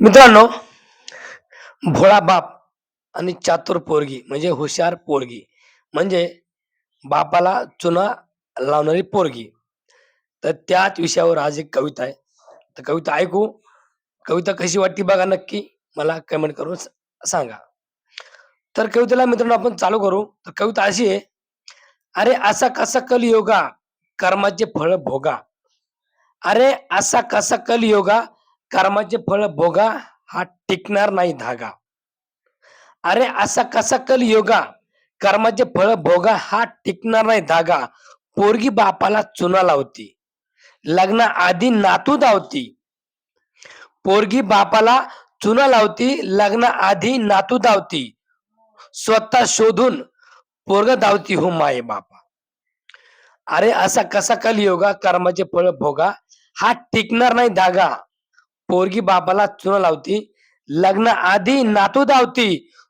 मित्रांनो भोळा बाप आणि चातुर पोरगी म्हणजे हुशार पोरगी म्हणजे बापाला चुना लावणारी पोरगी. तर त्याच विषयावर आज एक कविता आहे. तर कविता ऐकू. कविता कशी वाटते बघा नक्की. मला कमेंट करून सांगा. तर कवितेला मित्रांनो आपण चालू करू. तर कविता अशी आहे. अरे असा कसा कल योगा कर्माचे फळ भोगा. अरे असा कसा कल योगा कर्माचे फळ भोगा हा टिकणार नाही धागा. अरे असा कसा कल योगा? कर्माचे फळ भोगा हा टिकणार नाही धागा. पोरगी बापाला चुना लावती. लग्ना आधी नातू धावती. पोरगी बापाला चुना लावती लग्ना आधी नातू धावती. स्वतः शोधून पोरग धावती हो माये बापा. अरे असा कसा कल योगा? कर्माचे फळ भोगा हा टिकणार नाही धागा. पोरगी बापाला चुना लावती लग्न आधी नातू धावती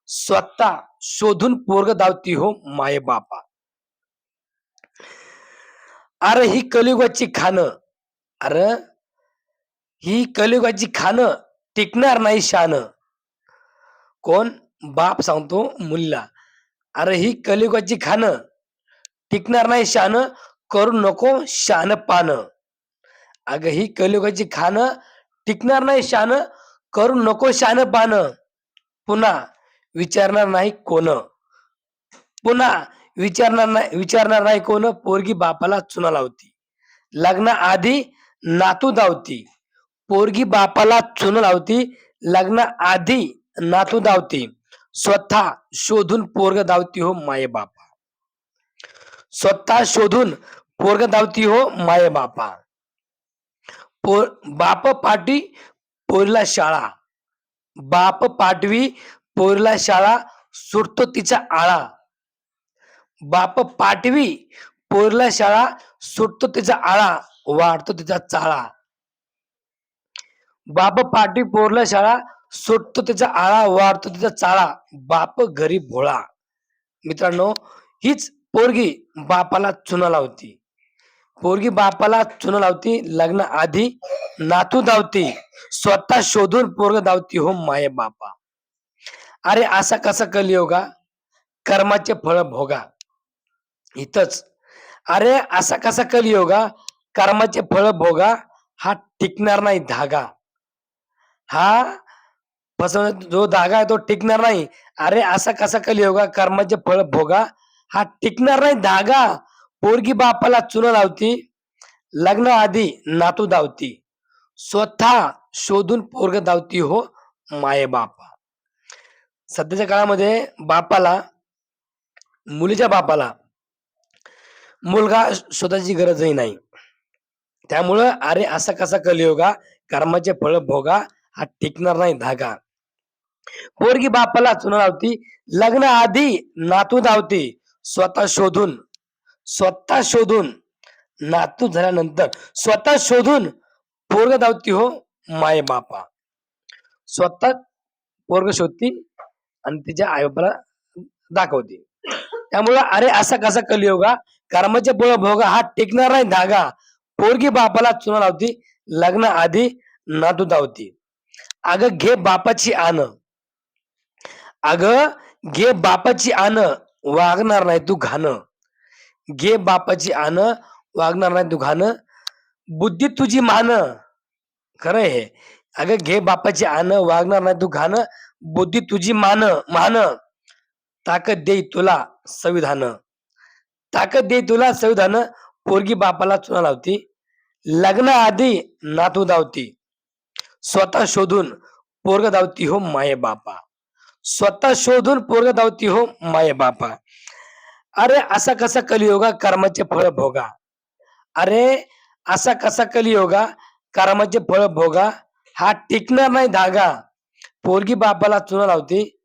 स्वतः शोधून पोरग धावती हो माय बापा. अरे ही कलियुगाची खाणं अरे ही कलियुगाची खाणं टिकणार नाही शान. कोण? बाप सांगतो मुलीला अरे ही कलियुगाची खाणं टिकणार नाही शान करू नको शान पान अगं ही कलियुगाची खाणं टिकणार नाही शान करू नको शान पान पुन्हा विचारणार नाही कोण. पुन्हा विचारणार नाही विचारणार नाही कोण पोरगी बापाला चुना लावती. लग्ना आधी नातू धावती. पोरगी बापाला चुन लावती लग्न आधी नातू धावती. स्वतः शोधून पोरग धावती हो माये बापा. स्वतः शोधून पोरग धावती हो माये बापा. पोर बाप पाटी पोरीला शाळा. बाप पाठवी पोरीला शाळा सुटतो तिचा आळा. बाप पाठवी पोरीला शाळा सुटतो तिचा आळा वाढतो तिचा चाळा. बाप पाटवी पोरला शाळा सुटतो तिचा आळा वाढतो तिचा चाळा. बाप घरी भोळा. मित्रांनो हीच पोरगी बापाला चुना लावती. पोरगी बापाला चुना लावती लग्न आधी नातू धावती स्वतः शोधून पोरग धावती हो माय बापा. अरे असा कसा कलियोगा हो कर्माचे फळ भोगा. इथच. अरे असा कसा कलियोगा हो कर्माचे फळ भोगा हा टिकणार नाही धागा. हा? फसवण्यात जो धागा आहे तो टिकणार नाही. अरे असा कसा कलियोगा हो कर्माचे फळ भोगा हा टिकणार नाही धागा. पोरगी बापाला चुना लावती लग्न आधी नातू धावती स्वतः शोधून पोरग धावती हो माये बापा. सध्याच्या काळामध्ये बापाला मुलीच्या बापाला मुलगा शोधायची गरजही नाही. त्यामुळं अरे असा कसा कलियोगा कर्माचे फळ भोगा हा टिकणार नाही धागा. पोरगी बापाला चुना लावती लग्न आधी नातू धावती स्वतः शोधून स्वतः शोधून नातू झाल्यानंतर स्वतः शोधून पोरग धावती हो माय बापा. स्वतः पोरग शोधती आणि तिच्या आई बापाला दाखवते. त्यामुळं अरे असा कसा कलियोगा कर्माचे बळ भोगा हा टिकणार नाही धागा. पोरगी बापाला चुना लावती लग्न आधी नातू धावती. अगं घे बापाची आण अगं घे बापाची आण वागणार नाही तू घाण. घे बापाची आण वागणार नाही दुखान बुद्धी तुझी मान. खरं हे अगं घे बापाची आण वागणार नाही दुखान बुद्धी तुझी मान मान. ताकद देई तुला संविधान. ताकद दे तुला संविधान. पोरगी बापाला चुना लावती. लग्न आधी नातू धावती. स्वतः शोधून पोरग धावती हो माये बापा. स्वतः शोधून पोरग धावती हो माये बापा. अरे असा कसा कलियोगा कर्माचे फळ भोगा. अरे असा कसा कलियोगा कर्माचे फळ भोगा. हा टिकणार नाही धागा. पोरगी बापाला चुना लावती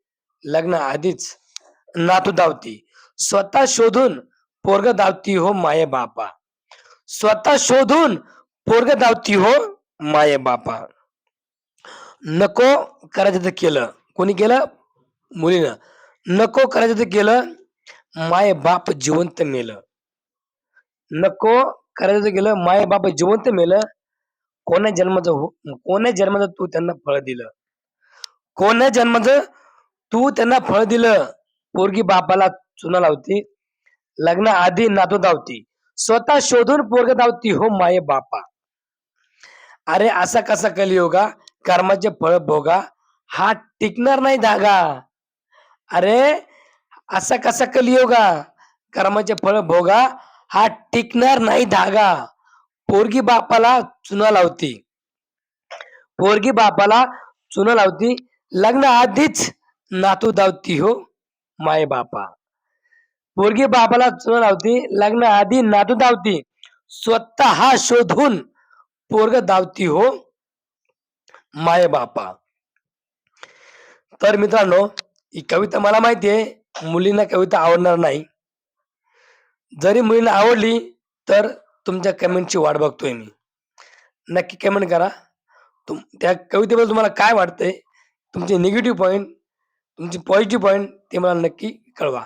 लग्न आधीच नातू धावती. स्वतः शोधून पोरग धावती हो माये बापा. स्वतः शोधून पोरग धावती हो माये बापा. नको करायचं तर केलं. कोणी केलं? मुलीनं. नको करायचं तर केलं माय बाप जिवंत मेलं. नको करायचं गेलं माय बाप जिवंत मेलं. कोण्या जन्माचं हो, कोण्या जन्माचं तू त्यांना फळ दिलं? कोण्या जन्माचं तू त्यांना फळ दिलं? पोरगी बापाला चुना लावती लग्न आधी नातू धावती स्वतः शोधून पोरग धावती हो माये बापा. अरे असा कसा कलियोगा कर्माचे फळ भोगा हा टिकणार नाही धागा. अरे असा कसा कलियोगा? कर्माचे फळ भोगा हा टिकणार नाही धागा. पोरगी बापाला चुना लावती. पोरगी बापाला चुना लावती. लग्न आधीच नातू धावती हो माय बापा. पोरगी बापाला चुना लावती. लग्न आधी नातू धावती. स्वतः शोधून पोरग धावती हो माय बापा. तर मित्रांनो ही कविता मला माहिती आहे. मुलींना कविता आवडणार नाही. जरी मुलींना आवडली तर तुमच्या कमेंटची वाट बघतोय मी. नक्की कमेंट करा. तुम त्या कवितेबद्दल तुम्हाला काय वाटतंय? तुमचे निगेटिव्ह पॉईंट तुमचे पॉझिटिव्ह पॉईंट ते मला नक्की कळवा.